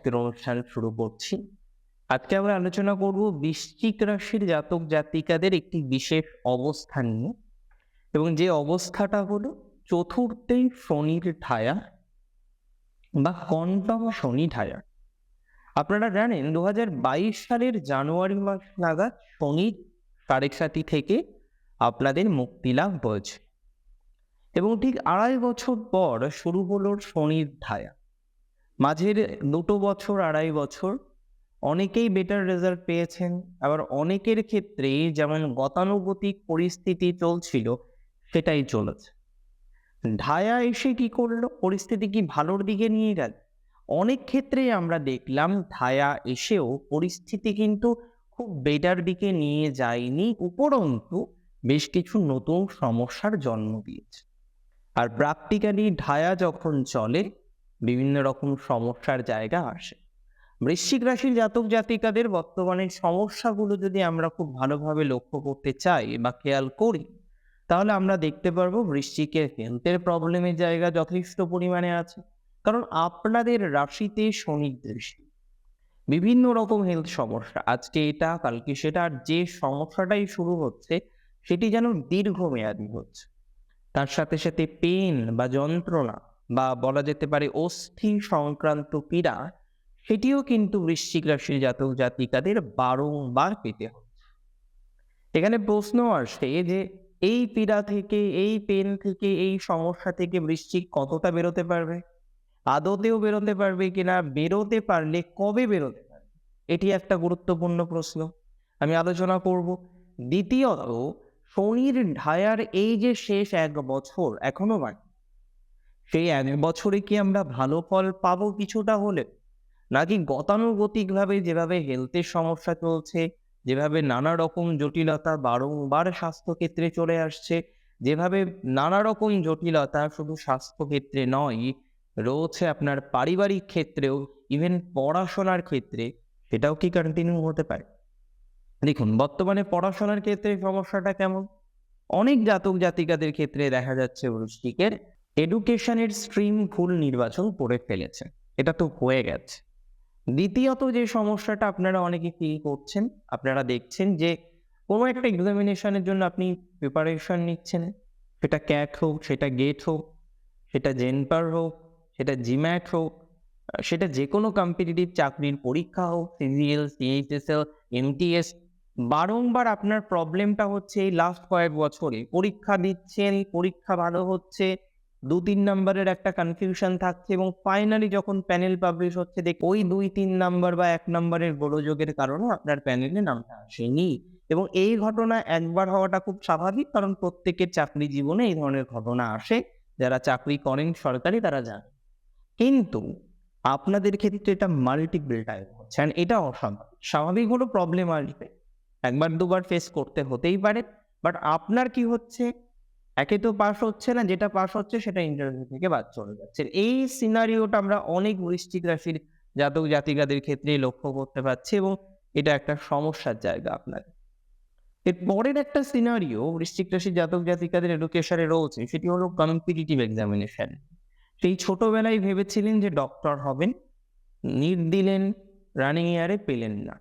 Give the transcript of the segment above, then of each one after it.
আজকের অনুষ্ঠান শুরু করছি। আজকে আমরা আলোচনা করব বৃশ্চিক রাশির জাতক জাতিকাদের একটি বিশেষ অবস্থান নিয়ে এবং যে অবস্থাটা হলো চতুর্থেই শনির ঠায়া বা কন্টম শনি ঠায়া আপনারা জানেন দু হাজার বাইশ সালের জানুয়ারি মাস নাগাদ শনির সাড়ে সাতি থেকে আপনাদের মুক্তি লাভ হয়েছে। এবং ঠিক আড়াই বছর পর শুরু হলো শনির ধায়া মাঝের দুটো বছর, আড়াই বছর অনেকেই বেটার রেজাল্ট পেয়েছেন। আবার অনেকের ক্ষেত্রে যেমন গতানুগতিক পরিস্থিতি চলছিল, সেটাই চলেছে। ঢায়া এসে কি করল? পরিস্থিতি কি ভালোর দিকে নিয়ে গেল? অনেক ক্ষেত্রেই আমরা দেখলাম ধায়া এসেও পরিস্থিতি কিন্তু খুব বেটার দিকে নিয়ে যায়নি, উপরন্তু বেশ কিছু নতুন সমস্যার জন্ম দিয়েছে। আর প্র্যাকটিক্যালি ঢায়া যখন চলে বিভিন্ন রকম সমস্যার জায়গা আসে। বৃশ্চিক রাশির জাতক জাতিকাদের বর্তমানে সমস্যাগুলো যদি আমরা খুব ভালোভাবে লক্ষ্য করতে চাই বা খেয়াল করি, তাহলে আমরা দেখতে পারব বৃশ্চিকের হেলথের প্রবলেমের জায়গা যথেষ্ট পরিমাণে আছে। কারণ আপনাদের রাশিতে শনির দৃষ্টি। বিভিন্ন রকম হেলথ সমস্যা, আজকে এটা, কালকে সেটা, আর যে সমস্যাটাই শুরু হচ্ছে, সেটি যেন দীর্ঘমেয়াদী হচ্ছে। তার সাথে সাথে পেন বা যন্ত্রণা বা বলা যেতে পারে অস্থি সংক্রান্ত পীড়া, সেটিও কিন্তু বৃশ্চিক রাশির জাতক জাতিকাদের বারংবার পেতে হচ্ছে এখানে প্রশ্ন আসে যে, এই পীড়া থেকে, এই পেন থেকে, এই সমস্যা থেকে বৃশ্চিক কতটা বেরোতে পারবে? আদতেও বেরোতে পারবে কিনা? বেরোতে পারলে কবে বেরোতে পারবে? এটি একটা গুরুত্বপূর্ণ প্রশ্ন। আমি আলোচনা করব। দ্বিতীয়ত, শনির ঢায়ার এই যে শেষ এক বছর এখনও বাকি। সেই এক বছরে কি আমরা ভালো ফল পাবো কিছুটা হলে নাকি গতানুগতিকভাবে যেভাবে হেলথের সমস্যা চলছে, যেভাবে নানা রকম জটিলতা বারংবার স্বাস্থ্যক্ষেত্রে চলে আসছে, যেভাবে নানা রকম জটিলতা শুধু স্বাস্থ্যক্ষেত্রে নয়, রয়েছে আপনার পারিবারিক ক্ষেত্রেও ইভেন পড়াশোনার ক্ষেত্রে, সেটাও কি কন্টিনিউ হতে পারে? দেখুন, বর্তমানে পড়াশোনার ক্ষেত্রে সমস্যাটা কেমন? অনেক জাতক জাতিকাদের ক্ষেত্রে দেখা যাচ্ছে বৃষ্টিকের এডুকেশনের স্ট্রিম ভুল নির্বাচন করে ফেলেছে। এটা তো হয়ে গেছে। দ্বিতীয়ত যে সমস্যাটা আপনারা অনেকে ফিল করছেন, আপনারা দেখছেন যে কোনো একটা এক্সামিনেশনের জন্য আপনি প্রিপারেশন নিচ্ছেন। সেটা ক্যাট হোক, সেটা গেট হোক, সেটা জেনপার হোক, সেটা জিম্যাট হোক সেটা যে কোনো কম্পিটিটিভ চাকরির পরীক্ষা হোক সিজিএল সিএইচএসএল এমটিএস বারংবার আপনার প্রবলেমটা হচ্ছে এই লাস্ট কয়েক বছরে। পরীক্ষা দিচ্ছেন, পরীক্ষা ভালো হচ্ছে দু তিন নাম্বারের একটা কনফিউশন থাকছে এবং ফাইনালি যখন প্যানেল পাবলিশ হচ্ছে, দেখ, ওই দুই তিন নাম্বার বা এক নম্বরের গোলযোগের কারণে আপনার প্যানেলে নামটা আসেনি। এবং এই ঘটনা একবার হওয়াটা খুব স্বাভাবিক, কারণ প্রত্যেকের চাকরি জীবনে এই ধরনের ঘটনা আসে। যারা চাকরি করেন সরকারি, তারা জানে। কিন্তু আপনাদের ক্ষেত্রে এটা মাল্টিপল টাইম হচ্ছে এটা অস্বাভাবিক। স্বাভাবিক হলো প্রবলেম আসবে। একবার দুবার ফেস করতে হতেই পারে বাট আপনার কি হচ্ছে? একে তো পাস হচ্ছে না, যেটা পাস হচ্ছে সেটা ইন্টারভিউ থেকে বাদ চলে যাচ্ছে। এই সিনারিওটা আমরা অনেক বৃষ্টিক রাশির জাতক জাতিকাদের ক্ষেত্রেই লক্ষ্য করতে পারছি এবং এটা একটা সমস্যার জায়গা আপনার। এর পরের একটা সিনারিও বৃষ্টিক রাশির জাতক জাতিকাদের এডুকেশনে রয়েছে, সেটি হলো কম্পিটিটিভ এক্সামিনেশন সেই ছোটবেলায় ভেবেছিলেন যে ডক্টর হবেন নিট দিলেন রানিং ইয়ারে পেলেন না।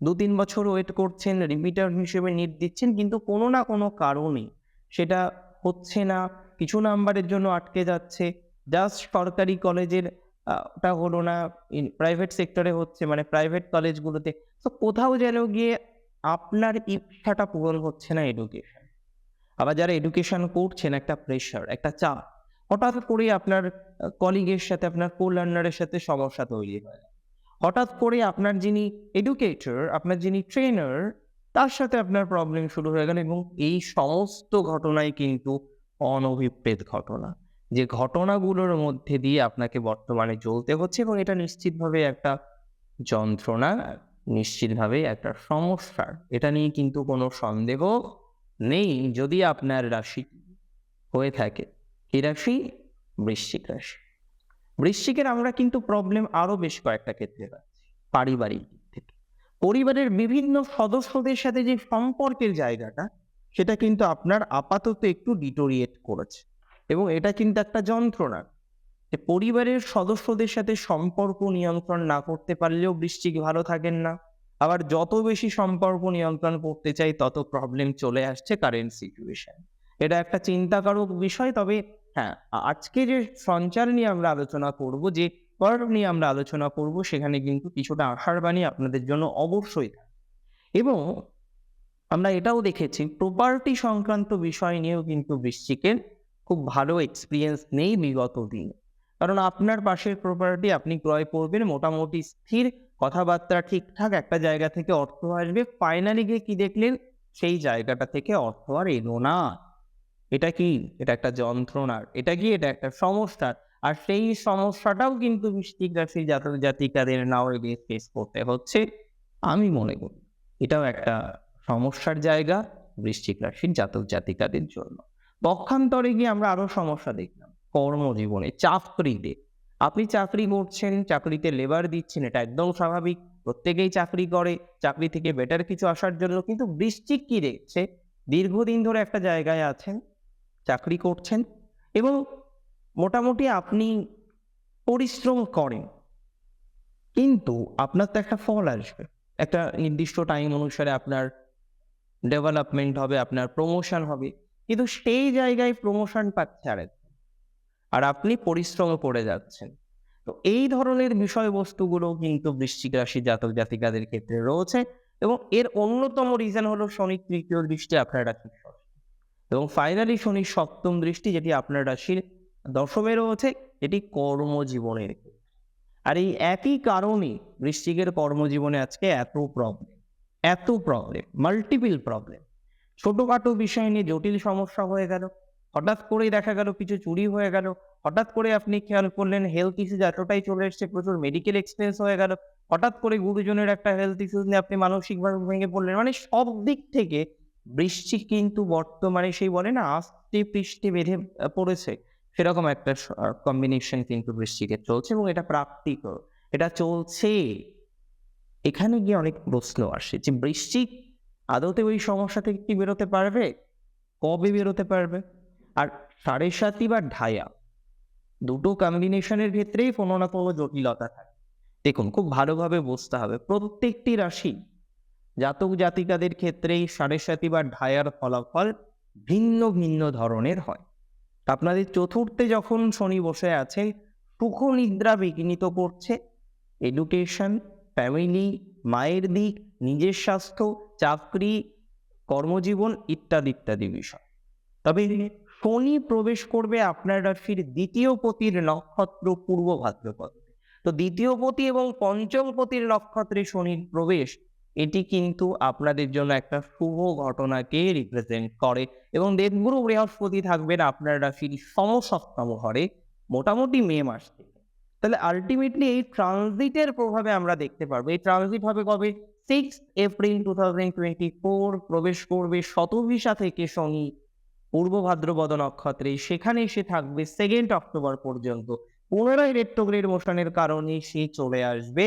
দু তিন বছর ওয়েট করছেন রিপিটার হিসেবে নিট দিচ্ছেন, কিন্তু কোনো না কোনো কারণে সেটা হচ্ছে না, কিছু নাম্বারের জন্য আটকে যাচ্ছে। জাস্ট সরকারি কলেজের ওটা হলো না প্রাইভেট সেক্টরে হচ্ছে মানে প্রাইভেট কলেজগুলোতে তো কোথাও যেন গিয়ে আপনার ইচ্ছাটা পূরণ হচ্ছে না এডুকেশন আবার যারা এডুকেশন করছেন, একটা প্রেশার একটা চাপ, হঠাৎ করে আপনার কলিগের সাথে, আপনার কো লার্নারের সাথে সমস্যা তৈরি হয়। হঠাৎ করে আপনার যিনি এডুকেটর আপনার যিনি ট্রেনার তার সাথে আপনার প্রবলেম শুরু হয়ে গেল এবং এই সমস্ত ঘটনাই কিন্তু অনভিপ্রেত ঘটনা। যে ঘটনাগুলোর মধ্যে দিয়ে আপনাকে বর্তমানে চলতে হচ্ছে এবং এটা নিশ্চিতভাবে একটা যন্ত্রণা, নিশ্চিতভাবে একটা সমস্যা। এটা নিয়ে কিন্তু কোনো সন্দেহ নেই। যদি আপনার রাশি হয়ে থাকে, কি রাশি? বৃশ্চিক রাশি। বৃশ্চিকের আমরা কিন্তু প্রবলেম আরও বেশ কয়েকটা ক্ষেত্রে পারিবারিক পরিবারের বিভিন্ন সদস্যদের সাথে যে সম্পর্কের জায়গাটা, সেটা কিন্তু আপনার আপাতত একটু ডিটোরিয়েট করেছে। এবং এটা কিন্তু একটা যন্ত্রণা পরিবারের সদস্যদের সাথে সম্পর্ক নিয়ন্ত্রণ না করতে পারলেও বৃশ্চিক ভালো থাকেন না। আবার যত বেশি সম্পর্ক নিয়ন্ত্রণ করতে চাই, তত প্রবলেম চলে আসছে কারেন্ট সিচুয়েশন এটা একটা চিন্তাকারক বিষয়, তবে হ্যাঁ আজকে যে সঞ্চার নিয়ে আমরা আলোচনা করব যে পর্ব নিয়ে আমরা আলোচনা করব, সেখানে কিন্তু কিছুটা আশার বাণী আপনাদের জন্য অবশ্যই। এবং আমরা এটাও দেখেছি প্রপার্টি সংক্রান্ত বিষয় নিয়েও কিন্তু বৃশ্চিকের খুব ভালো এক্সপিরিয়েন্স নেই বিগত দিনে। কারণ আপনার পাশের প্রপার্টি আপনি ক্রয় করবেন, মোটামুটি স্থির কথাবার্তা ঠিকঠাক, একটা জায়গা থেকে অর্থ আসবে ফাইনালি গিয়ে কি দেখলেন? সেই জায়গাটা থেকে অর্থ আর এলো না। এটা কি? এটা একটা যন্ত্রণার এটা কি? এটা একটা সমস্যার আর সেই সমস্যাটাও কিন্তু বৃষ্টিক জাতক জাতিকাদের নাও ফেস করতে হচ্ছে, আমি মনে করি। এটাও একটা সমস্যার জায়গা বৃশ্চিক রাশির জাতক জাতিকাদের জন্য। পক্ষান্তরে গিয়ে আমরা আরও সমস্যা দেখলাম, কর্মজীবনে চাকরিতে। আপনি চাকরি করছেন, চাকরিতে লেবার দিচ্ছেন, এটা একদম স্বাভাবিক। প্রত্যেকেই চাকরি করে, চাকরি থেকে বেটার কিছু আসার জন্য কিন্তু বৃশ্চিক কি দেখছে? দীর্ঘদিন ধরে একটা জায়গায় আছেন, চাকরি করছেন এবং মোটামুটি আপনি পরিশ্রম করেন। কিন্তু আপনার তো একটা ফল আসবে। একটা নির্দিষ্ট টাইম অনুসারে আপনার ডেভেলপমেন্ট হবে, আপনার প্রমোশন হবে। কিন্তু সেই জায়গায় প্রমোশন পাচ্ছে আরেকজন আর আপনি পরিশ্রমে করে যাচ্ছেন। তো এই ধরনের বিষয়বস্তুগুলো কিন্তু বৃশ্চিক রাশি জাতক জাতিকাদের ক্ষেত্রে রয়েছে এবং এর অন্যতম রিজন হলো শনি তৃতীয় দৃষ্টি আপনার রাশির এবং ফাইনালি শনির সপ্তম দৃষ্টি যেটি আপনার রাশির দশমে রয়েছে এটি কর্মজীবনের। আর এই একই কারণে বৃশ্চিকের কর্মজীবনে আজকে এত প্রবলেম এত প্রবলেম মাল্টিপল প্রবলেম ছোটোখাটো বিষয় নিয়ে জটিল সমস্যা হয়ে গেল, হঠাৎ করেই দেখা গেল কিছু চুরি হয়ে গেল, হঠাৎ করে আপনি খেয়াল করলেন হেলথ ইস্যুজ এতটাই চলে এসছে, প্রচুর মেডিকেল এক্সপেন্স হয়ে গেল, হঠাৎ করে গুরুজনের একটা হেলথ ইস্যুজ নিয়ে আপনি মানসিকভাবে ভেঙে পড়লেন। মানে সব দিক থেকে বৃষ্টি কিন্তু বর্তমানে সেই বলে না আস্তে পৃষ্ঠে বেঁধে পড়েছে। সেরকম একটা কম্বিনেশন কিন্তু বৃশ্চিকের চলছে এবং এটা প্রাপ্তিকর। এটা চলছে। এখানে গিয়ে অনেক প্রশ্ন আসে যে বৃশ্চিক আদতে ওই সমস্যা থেকে কি বেরোতে পারবে? কবে বেরোতে পারবে? আর সাড়ে সাতি বা ঢায়া, দুটো কম্বিনেশনের ক্ষেত্রেই কোনো না কোনো জটিলতা থাকে। দেখুন, খুব ভালোভাবে বুঝতে হবে। প্রত্যেকটি রাশি জাতক জাতিকাদের ক্ষেত্রেই সাড়ে সাতি বা ঢায়ার ফলাফল ভিন্ন ভিন্ন ধরনের হয়। আপনাদের চতুর্থে যখন শনি বসে আছে সুখ নিদ্রা বিঘ্নিত করছে। এডুকেশন ফ্যামিলি মায়ের দিক, নিজের স্বাস্থ্য, চাকরি, কর্মজীবন ইত্যাদি ইত্যাদি বিষয়। তবে শনি প্রবেশ করবে আপনার রাশির দ্বিতীয় পতির নক্ষত্র পূর্ব ভাদ্রপদে। তো দ্বিতীয় পতি এবং পঞ্চম পতির নক্ষত্রে শনির প্রবেশ এটি কিন্তু আপনাদের জন্য একটা শুভ ঘটনাকে রিপ্রেজেন্ট করে এবং দেবগুরু বৃহস্পতি থাকবেন আপনার রাশির সমসপ্তম ঘরে মোটামুটি মে মাস থেকে। তাহলে আলটিমেটলি এই ট্রানজিটের প্রভাবে আমরা দেখতে পারব। এই ট্রানজিট হবে কবে? Six April two thousand twenty four প্রবেশ করবে শতভিসা থেকে শনি, পূর্ব ভাদ্রপদ নক্ষত্রে। সেখানে এসে থাকবে সেকেন্ড অক্টোবর পর্যন্ত। পুনরায় রেট্রোগ্রেড মোশনের কারণে সে চলে আসবে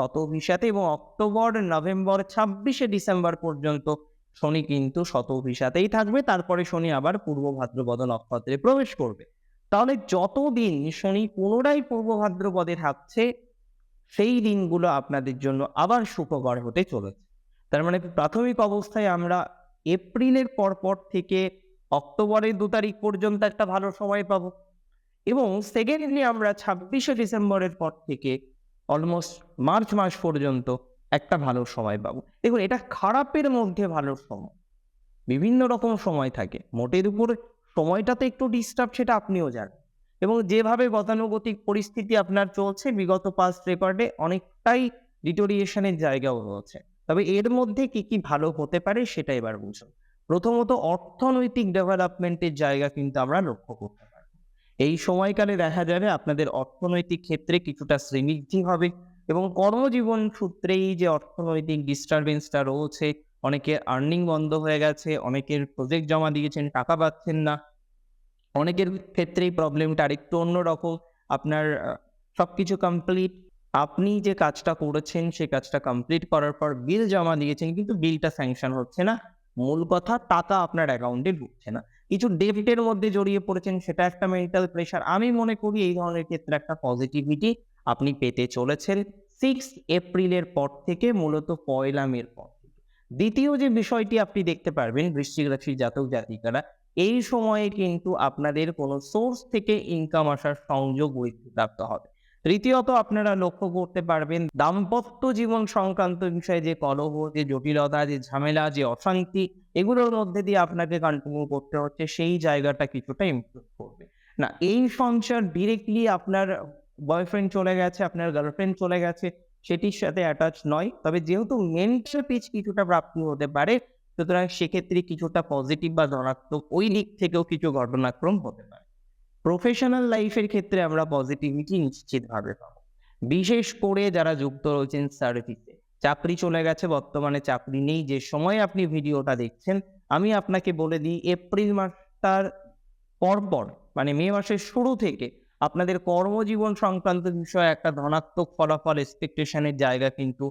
শতভিসাতে এবং অক্টোবর, নভেম্বর, ছাব্বিশে ডিসেম্বর পর্যন্ত শনি কিন্তু শতভিসাতেই থাকবে। তারপরে শনি আবার পূর্ব ভাদ্রপদ নক্ষত্রে প্রবেশ করবে। তাহলে যতদিন শনি পুনরায় পূর্ব ভাদ্রপদে থাকছে, সেই দিনগুলো আপনাদের জন্য আবার সুখকর হতে চলেছে। তার মানে প্রাথমিক অবস্থায় আমরা এপ্রিলের পরপর থেকে অক্টোবরের দু তারিখ পর্যন্ত একটা ভালো সময় পাবো। এবং সেকেন্ডলি আমরা ছাব্বিশে ডিসেম্বরের পর থেকে অলমোস্ট মার্চ মাস পর্যন্ত একটা ভালো সময় পাবো। দেখুন, এটা খারাপের মধ্যে ভালো সময়। বিভিন্ন রকম সময় থাকে। মোটের উপর সময়টাতে একটু ডিস্টার্ব সেটা আপনিও জানেন। এবং যেভাবে গতানুগতিক পরিস্থিতি আপনার চলছে, বিগত পাস্ট রেকর্ডে অনেকটাই ডিটোরিয়েশনের জায়গাও রয়েছে। তবে এর মধ্যে কি কি ভালো হতে পারে সেটা এবার বুঝুন। প্রথমত অর্থনৈতিক ডেভেলপমেন্টের জায়গা কিন্তু আমরা লক্ষ্য করতে এই সময়কালে দেখা যাবে আপনাদের অর্থনৈতিক ক্ষেত্রে কিছুটা শ্রীবৃদ্ধি হবে এবং কর্মজীবন সূত্রেই যে অর্থনৈতিক ডিস্টারবেন্সটা রয়েছে অনেকের আর্নিং বন্ধ হয়ে গেছে অনেকের প্রজেক্ট জমা দিয়েছেন টাকা পাচ্ছেন না অনেকের ক্ষেত্রেই প্রবলেমটা আরেকটু অন্যরকম। আপনার আহ, সবকিছু কমপ্লিট আপনি যে কাজটা করেছেন সেই কাজটা কমপ্লিট করার পর বিল জমা দিয়েছেন কিন্তু বিলটা স্যাংশন হচ্ছে না। মূল কথা টাকা আপনার অ্যাকাউন্টে ঢুকছে না। কিছু ডেবিটের মধ্যে জড়িয়ে পড়েছেন, সেটা একটা মেন্টাল প্রেশার আমি মনে করি এই ধরনের ক্ষেত্রে একটা পজিটিভিটি আপনি পেতে চলেছেন। সিক্স এপ্রিলের পর থেকে মূলত পয়লা মের পর দ্বিতীয় যে বিষয়টি আপনি দেখতে পারবেন, বৃশ্চিক রাশির জাতক জাতিকারা, এই সময়ে কিন্তু আপনাদের কোনো সোর্স থেকে ইনকাম আসার সংযোগ বৃদ্ধিপ্রাপ্ত হবে। তৃতীয়ত আপনারা লক্ষ্য করতে পারবেন, দাম্পত্য জীবন সংক্রান্ত বিষয়ে যে কলহ, যে জটিলতা, যে ঝামেলা, যে অশান্তি, এগুলোর মধ্যে দিয়ে আপনাকে কন্টিনিউ করতে হচ্ছে, সেই জায়গাটা কিছুটা ইমপ্রুভ করবে। না, এই সংসার ডিরেক্টলি আপনার বয়ফ্রেন্ড চলে গেছে, আপনার গার্লফ্রেন্ড চলে গেছে, সেটির সাথে অ্যাটাচ নয়। তবে যেহেতু মেন্টাল পিচ কিছুটা প্রাপ্তি হতে পারে, সুতরাং সেক্ষেত্রে কিছুটা পজিটিভ বা ধনাত্মক ওই দিক থেকেও কিছু ঘটনাক্রম হতে পারে। প্রফেশনাল লাইফের ক্ষেত্রে আমরা পজিটিভিটি নিশ্চিতভাবে পাবো। বিশেষ করে যারা যুক্ত রয়েছেন সার্ভিসে চাকরি চলে গেছে, বর্তমানে চাকরি নেই, যে সময় আপনি ভিডিওটা দেখছেন, আমি আপনাকে বলে দিই, এপ্রিল মাসটার পরপর মানে মে মাসের শুরু থেকে আপনাদের কর্মজীবন সংক্রান্ত বিষয়ে একটা ধনাত্মক ফলাফল এক্সপেকটেশনের জায়গা কিন্তু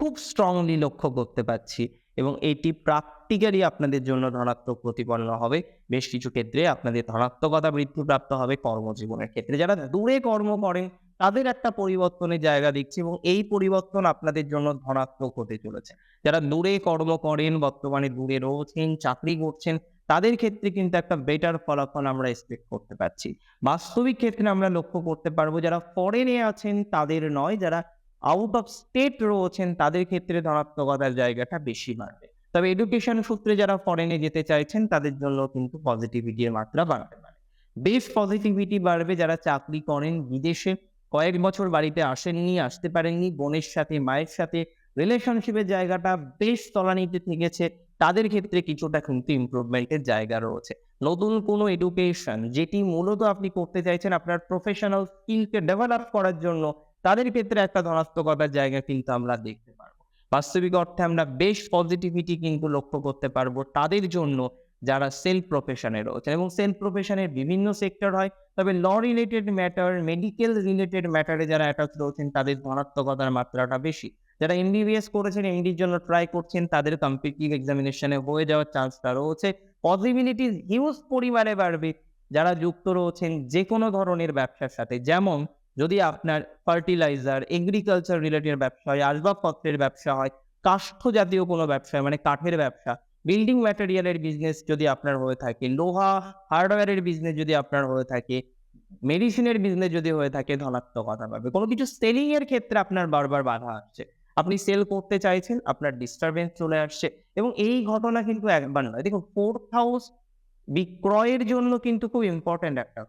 খুব স্ট্রংলি লক্ষ্য করতে পারছি। এবং এটি প্র্যাকটিক্যালি আপনাদের জন্য ধনাত্মক প্রতিপন্ন হবে। বেশ কিছু ক্ষেত্রে আপনাদের ধনাত্মকতা বৃদ্ধিপ্রাপ্ত হবে কর্মজীবনের ক্ষেত্রে। যারা দূরে কর্ম করেন, তাদের একটা পরিবর্তনের জায়গা দেখছি এবং এই পরিবর্তন আপনাদের জন্য ধনাত্মক হতে চলেছে। যারা দূরে কর্ম করেন, বর্তমানে দূরে রয়েছেন, চাকরি করছেন, তাদের ক্ষেত্রে কিন্তু একটা বেটার ফলাফল আমরা এক্সপেক্ট করতে পারছি। বাস্তবিক ক্ষেত্রে আমরা লক্ষ্য করতে পারব, যারা ফরেনে আছেন, তাদের নয়, যারা আউট অফ স্টেট রয়েছেন, তাদের ক্ষেত্রে ধনাত্মকতার জায়গাটা বেশি বাড়বে। তবে এডুকেশন সূত্রে যারা ফরেনে যেতে চাইছেন, তাদের জন্য কিন্তু পজিটিভিটির মাত্রা বাড়তে পারে। বেশ পজিটিভিটি বাড়বে যারা চাকরি করেন বিদেশে। কয়েক বছর বাড়িতে আসেননি, আসতে পারেননি, বোনের সাথে, মায়ের সাথে। রিলেশনশিপের জায়গাটা বেশ তলানিতে থেকেছে। তাদের ক্ষেত্রে কিছুটা কিন্তু ইমপ্রুভমেন্টের জায়গা রয়েছে। নতুন কোনো এডুকেশন যেটি মূলত আপনি করতে চাইছেন আপনার প্রফেশনাল স্কিলকে ডেভেলপ করার জন্য তাদের ক্ষেত্রে একটা ধনাত্মকতার জায়গা কিন্তু আমরা দেখতে পারব। বাস্তবিক অর্থে আমরা বেশ পজিটিভিটি কিন্তু লক্ষ্য করতে পারব তাদের জন্য যারা সেলফ প্রফেশনে রয়েছেন এবং সেলফ প্রফেশনের বিভিন্ন সেক্টর হয়, তবে law related matter medical related ম্যাটারে যারা অ্যাটাচ রয়েছেন, তাদের ধনাত্মকতার মাত্রাটা বেশি। যারা এমবিবিএস করেছেন এমডির জন্য ট্রাই করছেন, তাদের কম্পিটিটিভ এক্সামিনেশনে হয়ে যাওয়ার চান্সটা রয়েছে। পসিবিলিটিস হিউজ পরিমাণে বাড়বে যারা যুক্ত রয়েছেন যে কোনো ধরনের ব্যবসার সাথে। যেমন যদি আপনার ফার্টিলাইজার এগ্রিকালচার রিলেটেড ব্যবসা হয়, আসবাবপত্রের ব্যবসা হয়, কাষ্ঠ জাতীয় কোনো ব্যবসা মানে কাঠের ব্যবসা বিল্ডিং ম্যাটেরিয়ালের বিজনেস যদি আপনার হয়ে থাকে, লোহা হার্ডওয়্যারের বিজনেস যদি আপনার হয়ে থাকে মেডিসিনের বিজনেস যদি হয়ে থাকে ধনাত্মকতা পাবে কোনো কিছু সেলিং এর ক্ষেত্রে আপনার বারবার বাধা আসছে। আপনি সেল করতে চাইছেন, আপনার ডিস্টারবেন্স চলে আসছে এবং এই ঘটনা কিন্তু একবার নয়। দেখুন ফোর্থ হাউস বিক্রয়ের জন্য কিন্তু খুব ইম্পর্ট্যান্ট একটা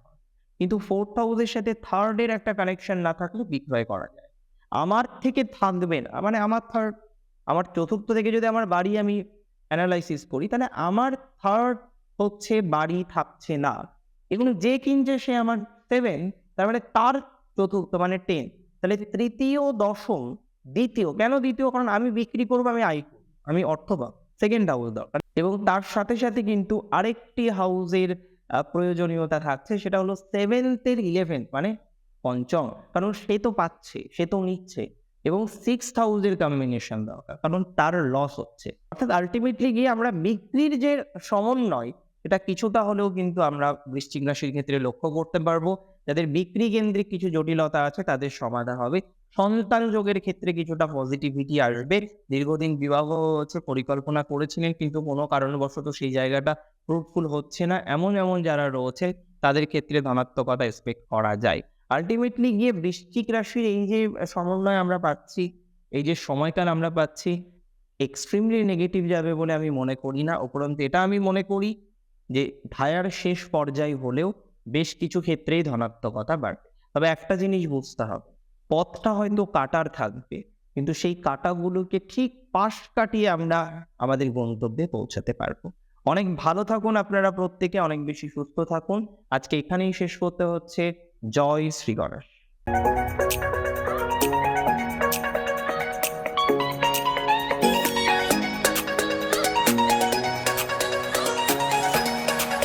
কিন্তু ফোর্থ হাউসের সাথে থার্ডের একটা কানেকশন না থাকলে বিক্রয় করা যায়। আমার থেকে থাকবে না মানে আমার থার্ড আমার চতুর্থ থেকে যদি আমার বাড়ি আমি অ্যানালাইসিস করি তাহলে আমার থার্ড হচ্ছে বাড়ি থাকছে না। এগুলো যে কিনছে সে আমার সেভেন তার মানে তার চতুর্থ মানে টেন তাহলে তৃতীয় দশম দ্বিতীয় কেন দ্বিতীয়? কারণ আমি বিক্রি করব আমি করব, আমি অর্থ পাবো। সেকেন্ড হাউস দরকার। এবং তার সাথে সাথে কিন্তু আরেকটি হাউসের প্রয়োজনীয়তা থাকছে, সেটা হলো সেভেন্থের ইলেভেন্থ মানে পঞ্চম, কারণ সে তো পাচ্ছে, সে তো নিচ্ছে এবং সিক্স হাউসের কম্বিনেশন দরকার, কারণ তার লস হচ্ছে। অর্থাৎ আলটিমেটলি গিয়ে আমরা বিক্রির যে সমন্বয়, এটা কিছুটা হলেও কিন্তু আমরা বৃশ্চিক রাশির ক্ষেত্রে লক্ষ্য করতে পারব। যাদের বিক্রি কেন্দ্রিক কিছু জটিলতা আছে, তাদের সমাধান হবে। সন্তান যোগের ক্ষেত্রে কিছুটা পজিটিভিটি আসবে। দীর্ঘদিন বিবাহ হচ্ছে, পরিকল্পনা করেছিলেন, কিন্তু কোনো কারণবশত সেই জায়গাটা ফ্রুটফুল হচ্ছে না। এমন এমন যারা রয়েছে, তাদের ক্ষেত্রে ধনাত্মকতা এক্সপেক্ট করা যায়। আলটিমেটলি গিয়ে বৃশ্চিক রাশির এই যে সমন্বয় আমরা পাচ্ছি, এই যে সময়কাল আমরা পাচ্ছি এক্সট্রিমলি নেগেটিভ যাবে বলে আমি মনে করি না। উপরন্তু এটা আমি মনে করি যে ধায়ার শেষ পর্যায় হলেও বেশ কিছু ক্ষেত্রেই ধনাত্মকতা বাড়বে। তবে একটা জিনিস বুঝতে হবে পথটা হয়তো কাটার থাকবে, কিন্তু সেই কাটাগুলোকে ঠিক পাশ কাটিয়ে আমরা আমাদের গন্তব্যে পৌঁছাতে পারব। অনেক ভালো থাকুন আপনারা প্রত্যেকে, অনেক বেশি সুস্থ থাকুন। আজকে এখানেই শেষ করতে হচ্ছে। জয় শ্রী গণেশ